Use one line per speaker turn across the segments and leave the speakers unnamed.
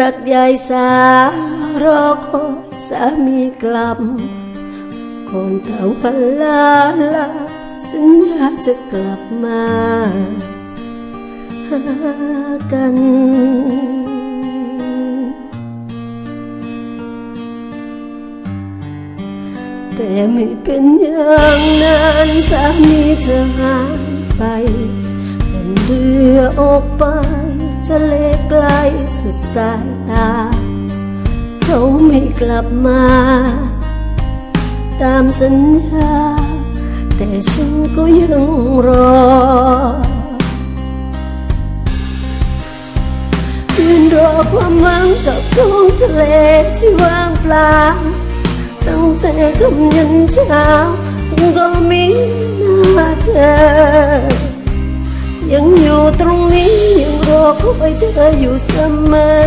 รักยายสารอคอยสามีกลับก่อนตะวันลาลาสัญญาจะกลับมาหากันแต่ไม่เป็นอย่างนั้นสามีเธอหายไปเป็นเรือออกไป จะเลไกลสุดสายตา เขาไม่กลับมา ตามสัญญา แต่ฉันก็ยังรอยืนรอความหวังกับท้องทะเลที่ว่างเปล่าตั้งแต่คำยันเช้าก็มีหน้าเธอ ยังอยู่ตรงนี้ยั งรอคอยเธออยู่เสมอ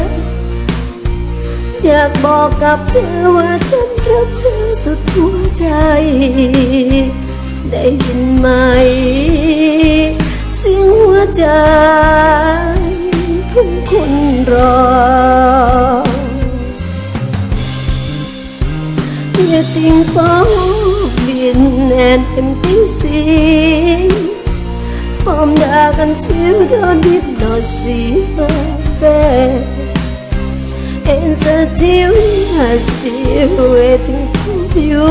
อยากบอกกับเธอว่าฉันรักเธอสุดหัวใจ ได้ยินไหมเสียงหัวใจของคุณรอ Waiting for being an empty sea From dark until dawn did not see her face And still I'm still waiting for you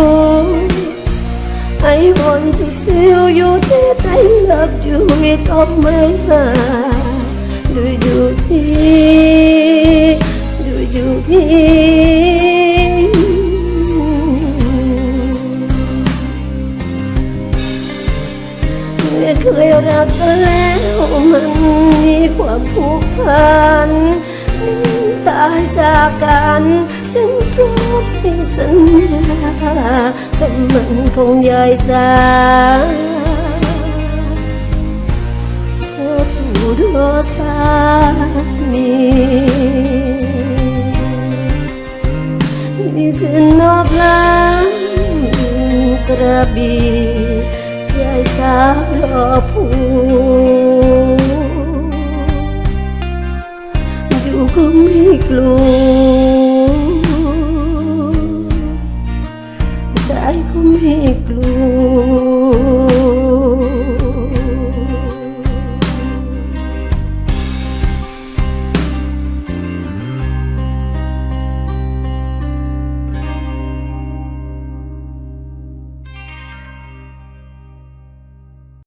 I want to tell you that I love you with all my heart Do you hear? Do you hear? เมื่อเคยรักกันแล้วมันมีความผูกพันตายจากกันฉันพร้อมให้สัญญากับมันคงยายสาเธอผู้รอสามีมีเธอนอบลากระบี่ายสารอผู้อยู่ก็ไม่กลัวใจก็ไม่กลัว